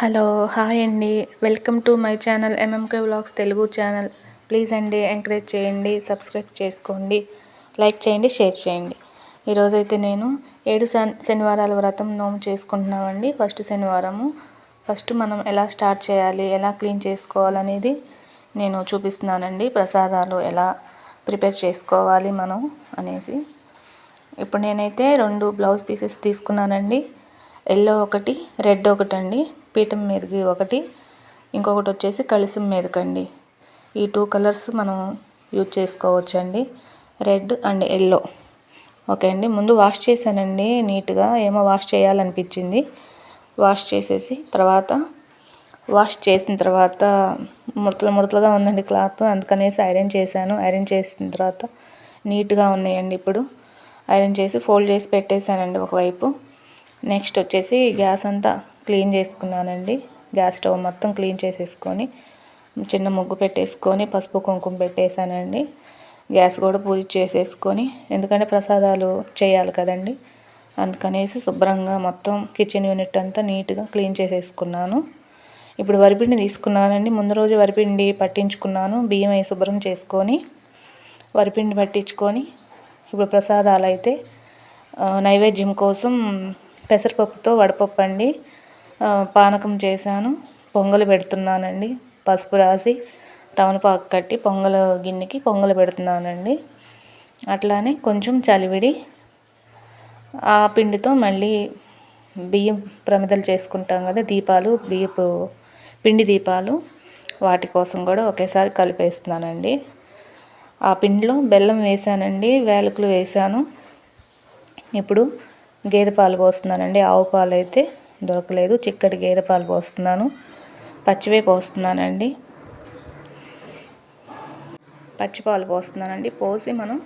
Hello hi అండి. Welcome to my channel MMK vlogs Telugu channel. Please అండి encourage చేయండి subscribe చేసుకోండి like చేయండి షేర్ చేయండి. ఈరోజైతే నేను ఏడు శనివారాల వ్రతం నోము చేసుకుంటున్నామండి. ఫస్ట్ శనివారము. ఫస్ట్ మనం ఎలా స్టార్ట్ చేయాలి ఎలా క్లీన్ చేసుకోవాలనేది నేను చూపిస్తున్నానండి. ప్రసాదాలు ఎలా ప్రిపేర్ చేసుకోవాలి మనం అనేసి. ఇప్పుడు నేనైతే రెండు బ్లౌజ్ పీసెస్ తీసుకున్నానండి. ఎల్లో ఒకటి రెడ్ ఒకటి అండి పీఠం మీదకి ఒకటి ఇంకొకటి వచ్చేసి కలిసి మీదకండి. ఈ టూ కలర్స్ మనం యూజ్ చేసుకోవచ్చండి. రెడ్ అండ్ ఎల్లో ఓకే అండి. ముందు వాష్ చేశానండి నీట్గా ఏమో వాష్ చేయాలనిపించింది. వాష్ చేసేసి తర్వాత వాష్ చేసిన తర్వాత ముడతలు ముడతలుగా ఉందండి క్లాత్ అందుకనేసి ఐరన్ చేశాను. ఐరన్ చేసిన తర్వాత నీట్గా ఉన్నాయండి ఇప్పుడు. ఐరన్ చేసి ఫోల్డ్ చేసి పెట్టేశానండి ఒకవైపు. నెక్స్ట్ వచ్చేసి గ్యాస్ అంతా క్లీన్ చేసుకున్నానండి. గ్యాస్ స్టవ్ మొత్తం క్లీన్ చేసేసుకొని చిన్న ముగ్గు పెట్టేసుకొని పసుపు కుంకుమ పెట్టేశానండి. గ్యాస్ కూడా పూజ చేసేసుకొని ఎందుకంటే ప్రసాదాలు చేయాలి కదండి. అందుకనేసి శుభ్రంగా మొత్తం కిచెన్ యూనిట్ అంతా నీట్గా క్లీన్ చేసేసుకున్నాను. ఇప్పుడు వరిపిండి తీసుకున్నానండి. ముందు రోజు వరిపిండి పట్టించుకున్నాను. బియ్యం అయి శుభ్రం చేసుకొని వరిపిండి పట్టించుకొని ఇప్పుడు ప్రసాదాలు అయితే నైవేద్యం కోసం పెసరపప్పుతో వడపప్పు అండి పానకం చేశాను. పొంగలు పెడుతున్నానండి. పసుపు రాసి తమలపాకు కట్టి పొంగల గిన్నెకి పొంగలు పెడుతున్నానండి. అట్లానే కొంచెం చలివిడి ఆ పిండితో మళ్ళీ బియ్యం ప్రమిదలు చేసుకుంటాం కదా దీపాలు బియ్యపు పిండి దీపాలు. వాటి కోసం కూడా ఒకేసారి కలిపేస్తున్నానండి. ఆ పిండిలో బెల్లం వేసానండి వేలకులు వేసాను ఇప్పుడు గేదె పాలు పోస్తున్నానండి. ఆవు పాలు అయితే దొరకలేదు. చిక్కటి గేదె పాలు పోస్తున్నాను. పచ్చివే పోస్తున్నానండి. పచ్చిపాలు పోస్తున్నానండి. పోసి మనం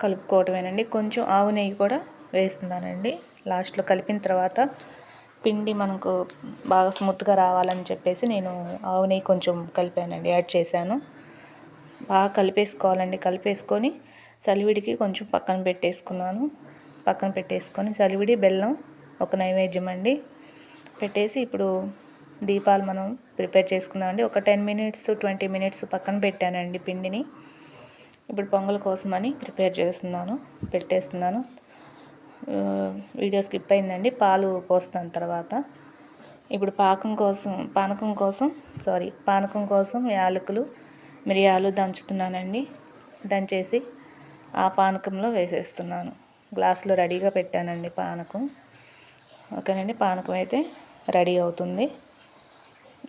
కలుపుకోవటమేనండి. కొంచెం ఆవు నెయ్యి కూడా వేస్తున్నానండి. లాస్ట్లో కలిపిన తర్వాత పిండి మనకు బాగా స్మూత్గా రావాలని చెప్పేసి నేను ఆవు నెయ్యి కొంచెం కలిపానండి. యాడ్ చేశాను. బాగా కలిపేసుకోవాలండి. కలిపేసుకొని చలివిడికి కొంచెం పక్కన పెట్టేసుకున్నాను. పక్కన పెట్టేసుకొని చలివిడి బెల్లం ఒక నైవేద్యం అండి పెట్టేసి ఇప్పుడు దీపాలు మనం ప్రిపేర్ చేసుకుందామండి. ఒక టెన్ మినిట్స్ ట్వంటీ మినిట్స్ పక్కన పెట్టానండి పిండిని. ఇప్పుడు పొంగల్ కోసమని ప్రిపేర్ చేస్తున్నాను పెట్టేస్తున్నాను. వీడియో స్కిప్ అయిందండి పాలు పోస్తాను తర్వాత. ఇప్పుడు పాకం కోసం పానకం కోసం సారీ పానకం కోసం యాలకులు మిరియాలు దంచుతున్నానండి. దంచేసి ఆ పానకంలో వేసేస్తున్నాను. గ్లాసులో రెడీగా పెట్టానండి పానకం. ఓకేనండి పానకం అయితే రెడీ అవుతుంది.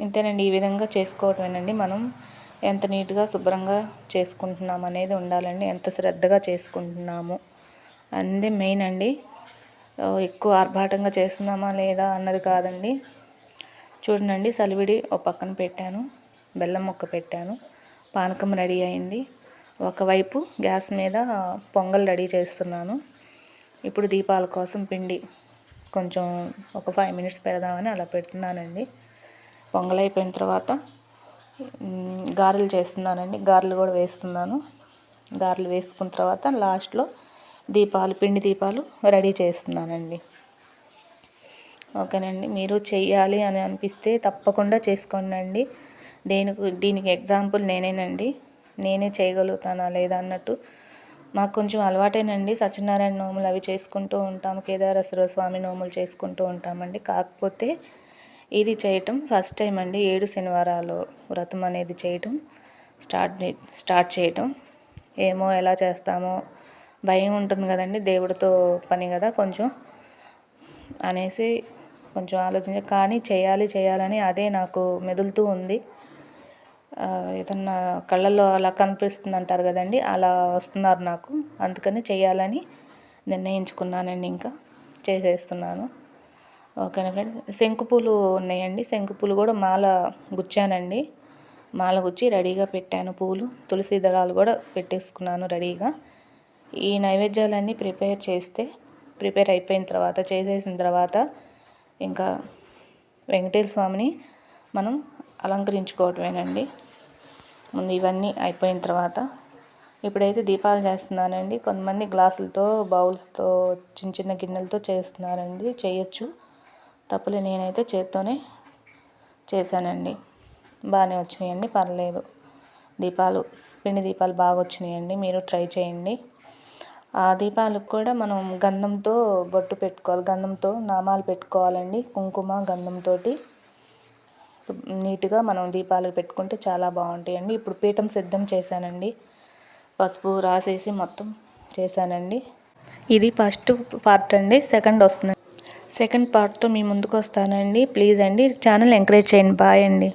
ఇంతేనండి ఈ విధంగా చేసుకోవటమేనండి. మనం ఎంత నీట్గా శుభ్రంగా చేసుకుంటున్నాం అనేది ఉండాలండి. ఎంత శ్రద్ధగా చేసుకుంటున్నాము అందే మెయిన్ అండి ఎక్కువ ఆర్భాటంగా చేస్తున్నామా లేదా అన్నది కాదండి. చూడండి సలివిడి ఒక పక్కన పెట్టాను. బెల్లం ముక్క పెట్టాను. పానకం రెడీ అయింది. ఒకవైపు గ్యాస్ మీద పొంగల్ రెడీ చేస్తున్నాను. ఇప్పుడు దీపాల కోసం పిండి కొంచెం ఒక ఫైవ్ మినిట్స్ పెడదామని అలా పెడుతున్నానండి. పొంగల్ అయిపోయిన తర్వాత గారెలు చేస్తున్నానండి. గారెలు కూడా వేస్తున్నాను. గారెలు వేసుకున్న తర్వాత లాస్ట్లో దీపాలు పిండి దీపాలు రెడీ చేస్తున్నానండి. ఓకేనండి. మీరు చెయ్యాలి అని అనిపిస్తే తప్పకుండా చేసుకోండి దేనికి దీనికి ఎగ్జాంపుల్ నేనేనండి. నేనే చేయగలుగుతానా లేదా అన్నట్టు మాకు కొంచెం అలవాటేనండి. సత్యనారాయణ నోములు అవి చేసుకుంటూ ఉంటాము. కేదారేశ్వర స్వామి నోములు చేసుకుంటూ ఉంటామండి. కాకపోతే ఇది చేయటం ఫస్ట్ టైం అండి. ఏడు శనివారాలు వ్రతం అనేది చేయటం స్టార్ట్ స్టార్ట్ చేయటం. ఏమో ఎలా చేస్తామో భయం ఉంటుంది కదండి. దేవుడితో పని కదా కొంచెం అనేసి కొంచెం ఆలోచించ కానీ చేయాలి చేయాలని అదే నాకు మెదులుతూ ఉంది. ఏదన్నా కళ్ళల్లో అలా కనిపిస్తుంది అంటారు కదండి అలా వస్తున్నారు నాకు. అందుకని చేయాలని నిర్ణయించుకున్నానండి ఇంకా చేసేస్తున్నాను. ఓకేనా ఫ్రెండ్స్? శంకుపూలు ఉన్నాయండి శంకుపూలు కూడా మాల గుచ్చానండి. మాల గుచ్చి రెడీగా పెట్టాను పూలు తులసి దళాలు కూడా పెట్టేసుకున్నాను రెడీగా. ఈ నైవేద్యాలన్నీ ప్రిపేర్ చేస్తే ప్రిపేర్ అయిపోయిన తర్వాత చేసేసిన తర్వాత ఇంకా వెంకటేశ్వర స్వామిని మనం అలంకరించుకోవటమేనండి. ముందు ఇవన్నీ అయిపోయిన తర్వాత ఇప్పుడైతే దీపాలు చేస్తున్నానండి. కొంతమంది గ్లాసులతో బౌల్స్తో చిన్న చిన్న గిన్నెలతో చేస్తున్నారండి. చేయొచ్చు. తప్పులే నేనైతే చేత్తోనే చేశానండి. బాగానే వచ్చినాయండి. పర్లేదు. దీపాలు పిండి దీపాలు బాగా వచ్చినాయండి. మీరు ట్రై చేయండి. ఆ దీపాలకు కూడా మనం గంధంతో బొట్టు పెట్టుకోవాలి. గంధంతో నామాలు పెట్టుకోవాలండి. కుంకుమ గంధంతో నీట్గా మనం దీపాలు పెట్టుకుంటే చాలా బాగుంటాయండి. ఇప్పుడు పీఠం సిద్ధం చేశానండి. పసుపు రాసేసి మొత్తం చేశానండి. ఇది ఫస్ట్ పార్ట్ అండి. సెకండ్ వస్తుంది. సెకండ్ పార్ట్తో మీ ముందుకు వస్తానండి. ప్లీజ్ అండి. ఛానల్ ఎంకరేజ్ చేయండి. బాయ్ అండి.